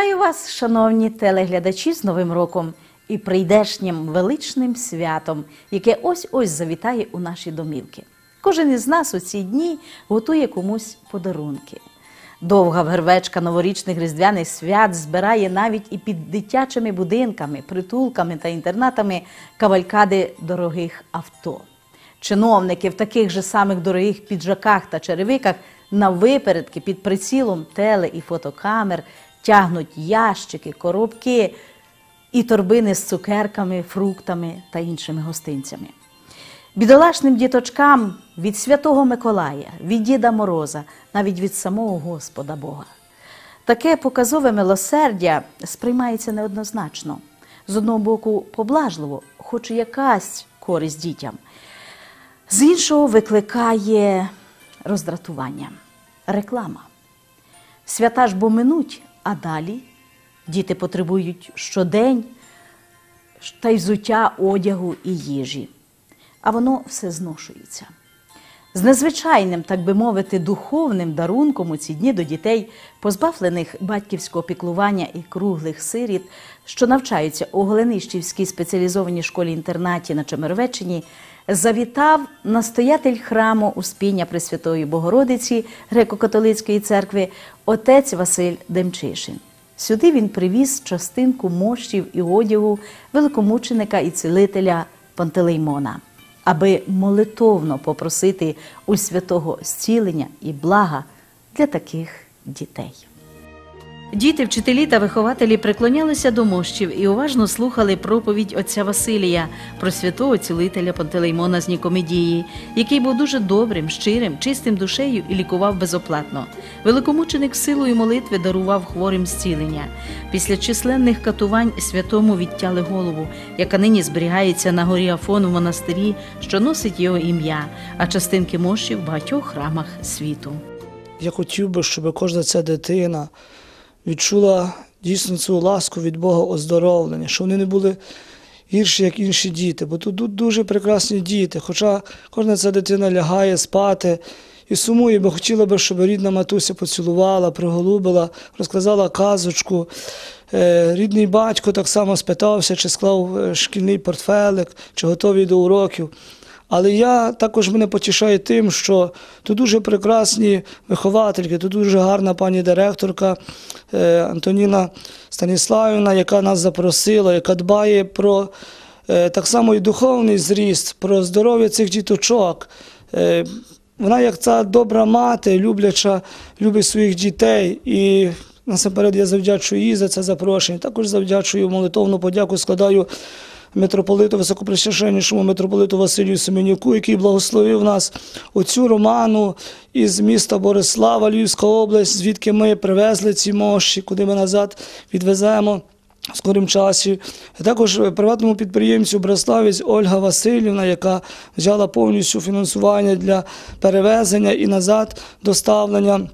Вітаю вас, шановні телеглядачі, з Новим роком і прийдешнім величним святом, яке ось-ось завітає у наші домівки. Кожен із нас у ці дні готує комусь подарунки. Довга вервечка новорічних різдвяних свят збирає навіть і під дитячими будинками, притулками та інтернатами кавалькади дорогих авто. Чиновники в таких же самих дорогих піджаках та черевиках на випередки під прицілом теле і фотокамер тягнуть ящики, коробки і торбини з цукерками, фруктами та іншими гостинцями. Бідолашним діточкам від Святого Миколая, від Діда Мороза, навіть від самого Господа Бога. Таке показове милосердя сприймається неоднозначно. З одного боку, поблажливо, хоч якась користь дітям, з іншого викликає роздратування, реклама. Свята ж бо минуть, а далі діти потребують щодень та й взуття одягу і їжі. А воно все зношується. З незвичайним, так би мовити, духовним дарунком у ці дні до дітей, позбавлених батьківського піклування і круглих сиріт, що навчаються у Голенищівській спеціалізованій школі-інтернаті на Чемеровеччині, завітав настоятель храму Успіння Пресвятої Богородиці Греко-католицької церкви отець Василь Демчишин. Сюди він привіз частинку мощів і одягу великомученика і цілителя Пантелеймона, аби молитовно попросити у святого зцілення і блага для таких дітей. Діти, вчителі та вихователі приклонялися до мощів і уважно слухали проповідь отця Василія про святого цілителя Пантелеймона з Нікомедії, який був дуже добрим, щирим, чистим душею і лікував безоплатно. Великомученик силою молитви дарував хворим зцілення. Після численних катувань святому відтяли голову, яка нині зберігається на горі Афон в монастирі, що носить його ім'я, а частинки мощів в багатьох храмах світу. Я хотів би, щоб кожна ця дитина відчула дійсно цю ласку від Бога оздоровлення, що вони не були гірші, як інші діти, бо тут дуже прекрасні діти. Хоча кожна ця дитина лягає спати і сумує, бо хотіла би, щоб рідна матуся поцілувала, приголубила, розказала казочку. Е, Рідний батько так само спитався, чи склав е, шкільний портфелик, чи готовий до уроків. Але я також мене потішаю тим, що тут дуже прекрасні виховательки, тут дуже гарна пані директорка е, Антоніна Станіславівна, яка нас запросила, яка дбає про е, так само і духовний зріст, про здоров'я цих діточок. Е, Вона, як ця добра мати, любляча, любить своїх дітей. І насамперед я завдячую їй за це запрошення. Також завдячую молитовну подяку, складаю митрополиту високопресвященнішому митрополиту Василію Семенюку, який благословив нас оцю роману із міста Борислава, Львівська область, звідки ми привезли ці мощі, куди ми назад відвеземо. В скорім часі також приватному підприємцю Браславець Ольга Васильівна, яка взяла повністю фінансування для перевезення і назад доставлення.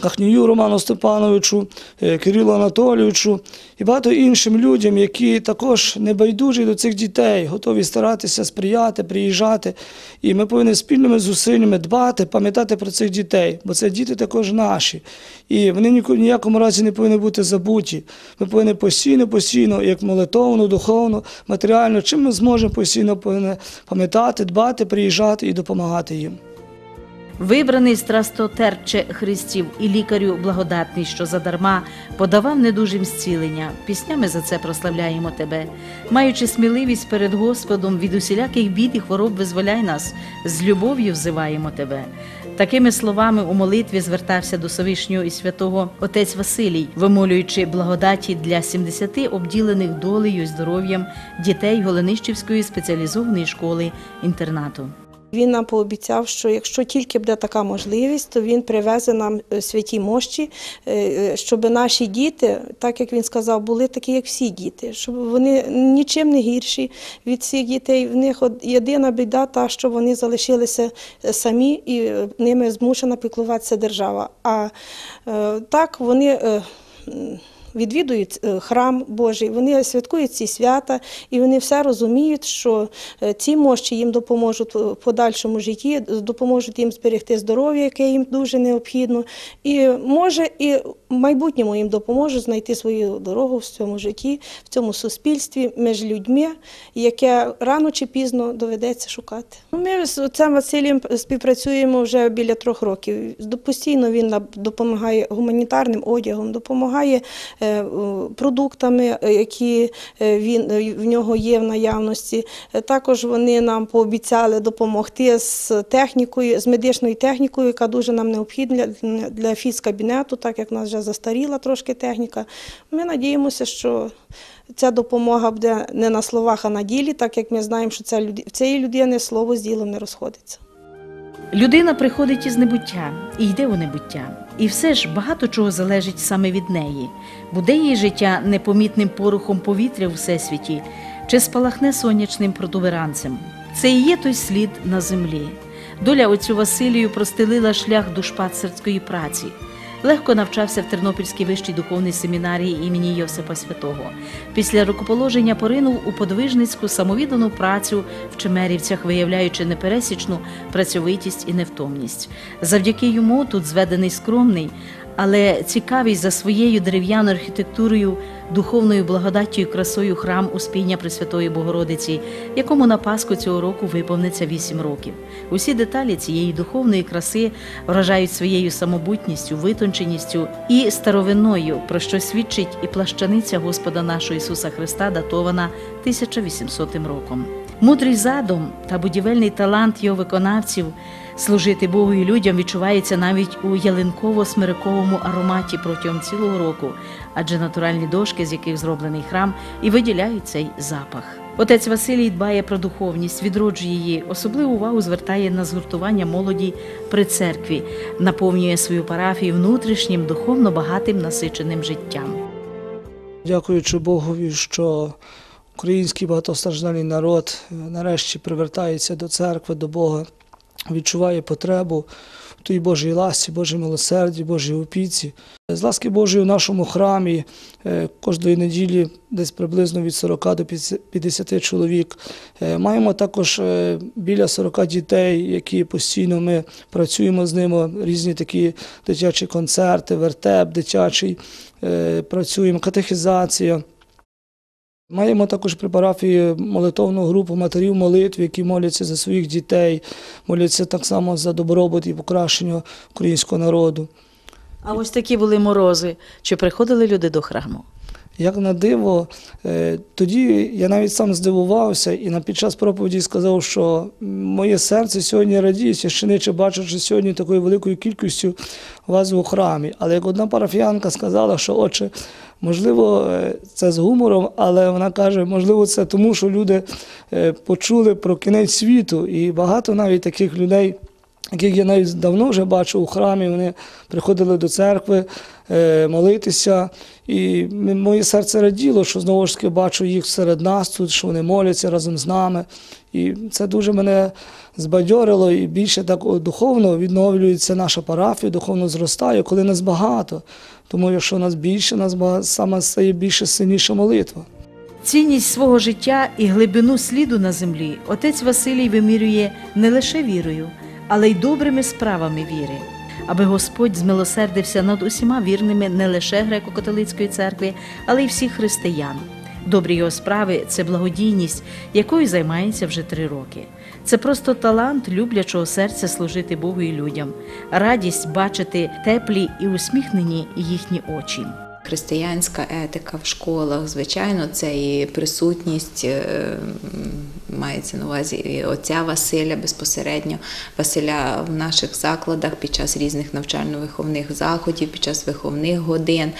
Кахнію Роману Степановичу, е, Кирилу Анатолійовичу і багато іншим людям, які також не байдужі до цих дітей, готові старатися сприяти, приїжджати. І ми повинні спільними зусиллями дбати, пам'ятати про цих дітей, бо це діти також наші. І вони ні- ніякому разі не повинні бути забуті. Ми повинні постійно, постійно, як молитовно, духовно, матеріально, чим ми зможемо постійно повинні пам'ятати, дбати, приїжджати і допомагати їм. Вибраний страстотерче Христів і лікарю благодатний, що задарма подавав недужим зцілення. Піснями за це прославляємо тебе. Маючи сміливість перед Господом від усіляких бід і хвороб визволяй нас, з любов'ю взиваємо тебе. Такими словами у молитві звертався до Всевишнього і святого отець Василій, вимолюючи благодаті для 70 обділених долею і здоров'ям дітей Голенищівської спеціалізованої школи інтернату. Він нам пообіцяв, що якщо тільки буде така можливість, то він привезе нам е, святі мощі, е, щоб наші діти, так як він сказав, були такі, як всі діти, щоб вони нічим не гірші від всіх дітей. В них єдина біда, та що вони залишилися е, самі і е, ними змушена піклуватися держава. А е, так вони. Відвідують е, храм Божий, вони святкують ці свята, і вони все розуміють, що е, ці мощі їм допоможуть в подальшому житті, допоможуть їм зберегти здоров'я, яке їм дуже необхідно. І може і майбутньому їм допоможе знайти свою дорогу в цьому житті, в цьому суспільстві між людьми, яке рано чи пізно доведеться шукати. Ну, Ми з отцем Василієм співпрацюємо вже біля трьох років. Постійно він допомагає гуманітарним одягом, допомагає е, продуктами, е, які е, він в нього є в наявності. Також вони нам пообіцяли допомогти з технікою, з медичною технікою, яка дуже нам необхідна для, для фізкабінету, так як в нас вже застаріла трошки техніка. Ми надіємося, що ця допомога буде не на словах, а на ділі, так як ми знаємо, що ця в цієї людини слово з ділом не розходиться. Людина приходить із небуття і йде у небуття. І все ж багато чого залежить саме від неї. Буде її життя непомітним порухом повітря у всесвіті, чи спалахне сонячним протуберанцем. Це і є той слід на землі. Доля отцю Василію простелила шлях душпастерської праці. Легко навчався в Тернопільській вищій духовній семінарії імені Йосипа Святого. Після рукоположення поринув у подвижницьку самовіддану працю в Чемерівцях, виявляючи непересічну працьовитість і невтомність. Завдяки йому тут зведений скромний, але цікавий за своєю дерев'яною архітектурою, духовною благодаттю і красою храм Успіння Пресвятої Богородиці, якому на Пасху цього року виповниться вісім років. Усі деталі цієї духовної краси вражають своєю самобутністю, витонченістю і старовинною, про що свідчить і плащаниця Господа нашого Ісуса Христа, датована 1800 роком. Мудрий задум та будівельний талант його виконавців служити Богу і людям відчувається навіть у ялинково-смириковому ароматі протягом цілого року, адже натуральні дошки, з яких зроблений храм, і виділяють цей запах. Отець Василій дбає про духовність, відроджує її, особливу увагу звертає на згуртування молоді при церкві, наповнює свою парафію внутрішнім, духовно багатим насиченим життям. Дякуючи Богові, що український багатостраждальний народ е, нарешті привертається до церкви, до Бога, відчуває потребу в тій Божій ласці, Божій милосерді, Божій опіці. З ласки Божої в нашому храмі е, кожної неділі десь приблизно від 40 до 50 чоловік. Е, Маємо також біля 40 дітей, які постійно ми працюємо з ними, різні такі дитячі концерти, вертеп дитячий, працюємо, катехізація. Маємо також при парафії молитовну групу матерів молитв, які моляться за своїх дітей, моляться так само за добробут і покращення українського народу. А ось такі були морози. Чи приходили люди до храму? Як на диво, е, тоді я навіть сам здивувався і на під час проповіді сказав, що моє серце сьогодні радіє, священиче, бачачи сьогодні такою великою кількістю вас у храмі. Але як одна парафіянка сказала, що отче, можливо, е, це з гумором, але вона каже, можливо, це тому, що люди е, почули про кінець світу, і багато навіть таких людей. Яких я навіть давно вже бачу у храмі, вони приходили до церкви е, молитися, і моє серце раділо, що знову ж таки бачу їх серед нас тут, що вони моляться разом з нами. І це дуже мене збадьорило, і більше так духовно відновлюється наша парафія, духовно зростає, коли нас багато. Тому якщо нас більше, нас багато, саме стає більше сильніша молитва. Цінність свого життя і глибину сліду на землі отець Василій вимірює не лише вірою, але й добрими справами віри, аби Господь змилосердився над усіма вірними не лише греко-католицької церкви, але й всіх християн. Добрі його справи це благодійність, якою займається вже три роки. Це просто талант люблячого серця служити Богу і людям, радість бачити теплі і усміхнені їхні очі. Християнська етика в школах, звичайно, це і присутність е, мається на увазі і отця Василя безпосередньо, Василя в наших закладах під час різних навчально-виховних заходів, під час виховних годин.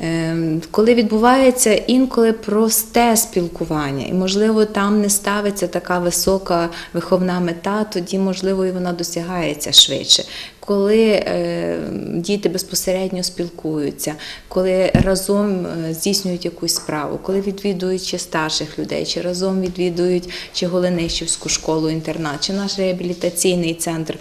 Е, Коли відбувається інколи просте спілкування, і можливо там не ставиться така висока виховна мета, тоді можливо і вона досягається швидше. Коли е, діти безпосередньо спілкуються, коли разом е, здійснюють якусь справу, коли відвідують чи старших людей, чи разом відвідують чи Голинищівську школу інтернат, чи наш реабілітаційний центр.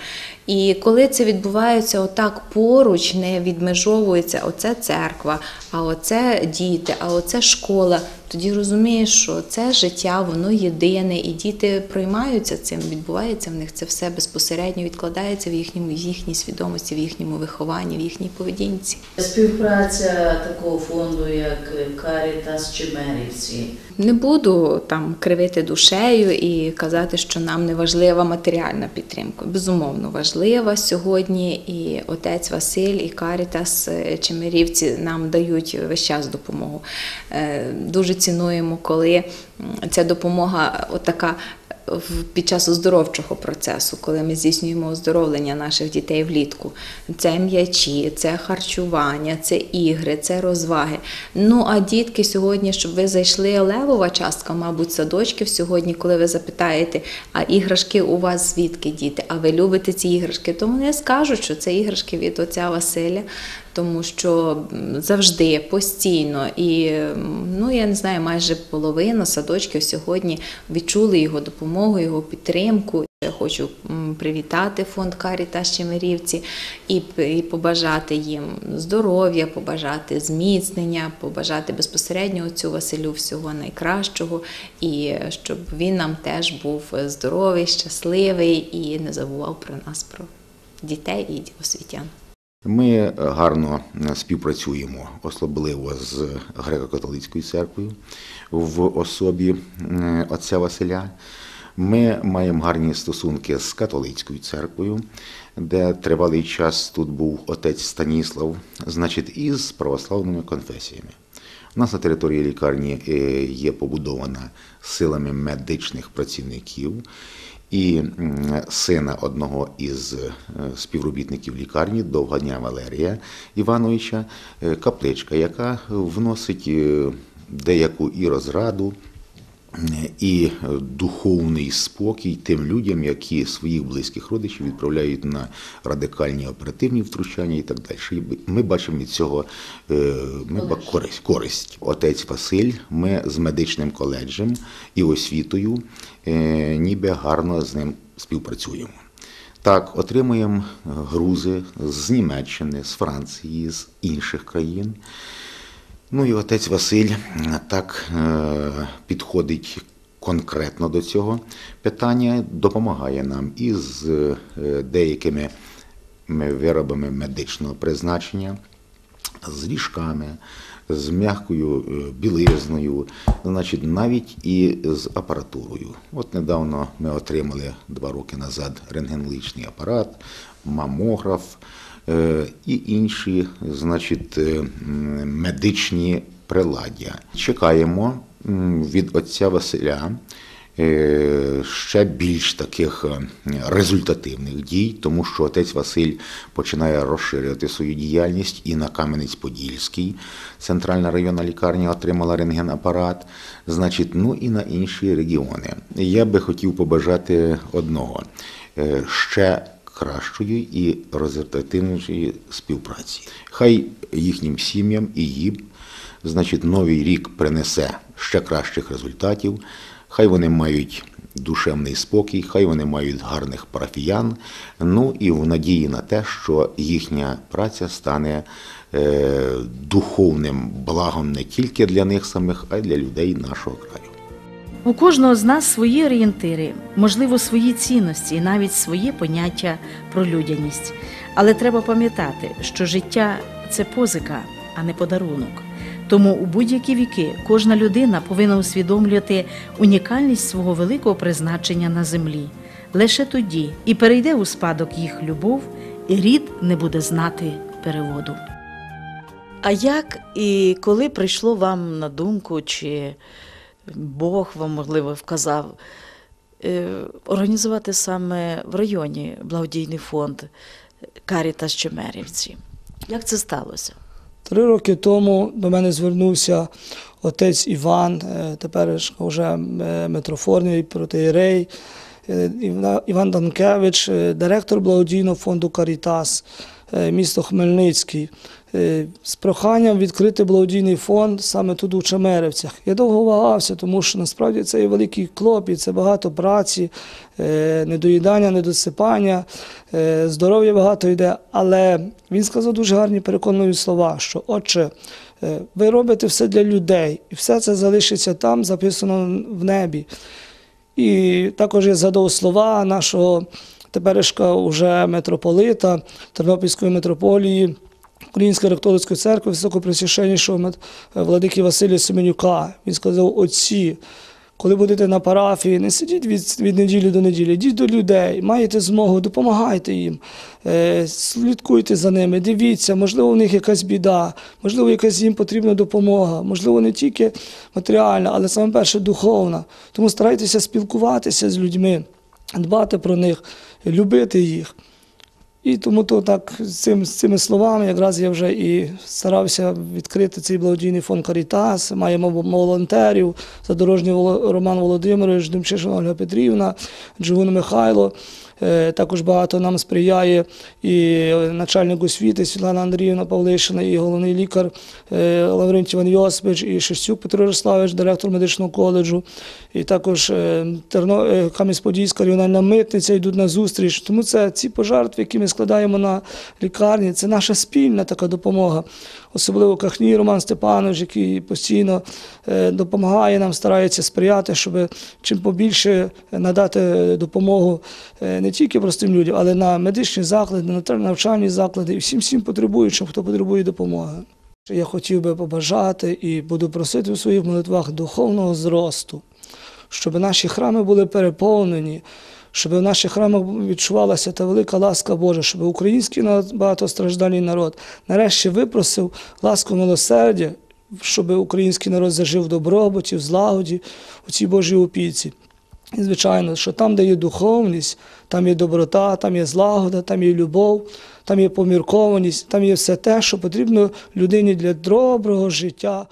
І коли це відбувається отак поруч, не відмежовується оце церква, а оце діти, а оце школа, тоді розумієш, що це життя, воно єдине, і діти приймаються цим, відбувається в них це все безпосередньо відкладається в їхньому в їхній свідомості, в їхньому вихованні, в їхній поведінці. Співпраця такого фонду, як Карітас чи Мерівці. Не буду там кривити душею і казати, що нам не важлива матеріальна підтримка. Безумовно, важлива сьогодні. І отець Василь, і Карітас е, Чемерівці нам дають весь час допомогу. Е, Дуже цінуємо, коли ця допомога отака. Під час оздоровчого процесу, коли ми здійснюємо оздоровлення наших дітей влітку, це м'ячі, це харчування, це ігри, це розваги. Ну а дітки сьогодні, щоб ви зайшли левова частка, мабуть, садочків сьогодні, коли ви запитаєте, а іграшки у вас звідки діти? А ви любите ці іграшки? То вони скажуть, що це іграшки від отця Василя, тому що завжди постійно і ну я не знаю, майже половина садочків сьогодні відчули його допомогу, його підтримку. Я хочу привітати фонд Карітас Чемерівці і, і побажати їм здоров'я, побажати зміцнення, побажати безпосередньо цю Василю всього найкращого, і е, щоб він нам теж був здоровий, щасливий і не забував про нас, про дітей і освітян. Ми гарно співпрацюємо особливо з греко-католицькою церквою в особі е, отця Василя. Ми маємо гарні стосунки з католицькою церквою, де тривалий час тут був отець Станіслав, значить, і з православними конфесіями. У нас на території лікарні е, є побудована силами медичних працівників. І сина одного із е, співробітників лікарні, Довгодня Валерія Івановича, е, капличка, яка вносить е, деяку і розраду, і е, духовний спокій тим людям, які своїх близьких родичів відправляють на радикальні оперативні втручання і так далі. Ми бачимо від цього е, ми користь, користь. Отець Василь, ми з медичним коледжем і освітою е, ніби гарно з ним співпрацюємо. Так, отримуємо грузи з Німеччини, з Франції, з інших країн. Ну і отець Василь е, так е, підходить конкретно до цього питання, допомагає нам із е, деякими виробами медичного призначення, з ліжками, з м'якою білизною, значить, навіть і з апаратурою. От недавно ми отримали два роки назад рентгенологічний апарат, мамограф і інші, значить, е, медичні приладдя. Чекаємо від отця Василя е, ще більш таких е, результативних дій, тому що отець Василь починає розширювати свою діяльність і на Кам'янець-Подільський. Центральна районна лікарня отримала рентгенапарат, значить, ну і на інші регіони. Я би хотів побажати одного е, ще кращої і результативнішої співпраці. Хай їхнім сім'ям і їм, значить, новий рік принесе ще кращих результатів. Хай вони мають душевний спокій, хай вони мають гарних парафіян. Ну і в надії на те, що їхня праця стане е, духовним благом не тільки для них самих, а й для людей нашого краю. У кожного з нас свої орієнтири, можливо, свої цінності і навіть своє поняття про людяність. Але треба пам'ятати, що життя це позика, а не подарунок. Тому у будь-які віки кожна людина повинна усвідомлювати унікальність свого великого призначення на землі. Лише тоді і перейде у спадок їх любов, і рід не буде знати переводу. А як і коли прийшло вам на думку, чи Бог вам, можливо, вказав е, організувати саме в районі благодійний фонд Карітас Чемерівці? Як це сталося? Три роки тому до мене звернувся отець Іван, е, тепер вже е, митрофорний протеєрей, е, Іван Данкевич, директор благодійного фонду Карітас. Е, місто Хмельницький, е, з проханням відкрити благодійний фонд саме тут у Чемеревцях. Я довго вагався, тому що насправді це є великий клопіт, це багато праці, е, недоїдання, недосипання, здоров'я багато йде. Але він сказав дуже гарні переконливі слова, що отче, ви робите все для людей, і все це залишиться там, записано в небі. І також я згадав слова нашого теперішнього уже митрополита Тернопільської митрополії, Української католицької церкви, високопресвященнішого мит- владики Василія Семенюка. Він сказав: отці, коли будете на парафії, не сидіть від, від неділі до неділі, йдіть до людей, маєте змогу, допомагайте їм, е, слідкуйте за ними, дивіться, можливо, у них якась біда, можливо, якась їм потрібна допомога, можливо, не тільки матеріальна, але саме перше духовна. Тому старайтеся спілкуватися з людьми, дбати про них, любити їх. І тому то так з, цим, з цими словами якраз я вже і старався відкрити цей благодійний фонд Карітас. Маємо волонтерів, задорожній Роман Володимирович, Демчишин Ольга Петрівна, Джигун Михайло. Е, Також багато нам сприяє і начальник освіти Світлана Андріївна Павлишина, і головний лікар е, Лаврентій Іван Йосипович, і Шестюк Петро Ярославович, директор медичного коледжу, і також е, Кам'янець-Подільська регіональна митниця йдуть на зустріч. Тому це ці пожертви, які ми складаємо на лікарні, це наша спільна така допомога. Особливо Кахній Роман Степанович, який постійно е, допомагає нам, старається сприяти, щоб чим побільше надати допомогу е, не тільки простим людям, але на медичні заклади, на навчальні заклади і всім всім потребуючим, хто потребує допомоги. Я хотів би побажати і буду просити у своїх молитвах духовного зросту, щоб наші храми були переповнені, щоб в наших храмах відчувалася та велика ласка Божа, щоб український багатостраждальний народ нарешті випросив ласку милосердя, щоб український народ зажив в добробуті, в злагоді, у цій Божій опіці. І, звичайно, що там, де є духовність, там є доброта, там є злагода, там є любов, там є поміркованість, там є все те, що потрібно людині для доброго життя.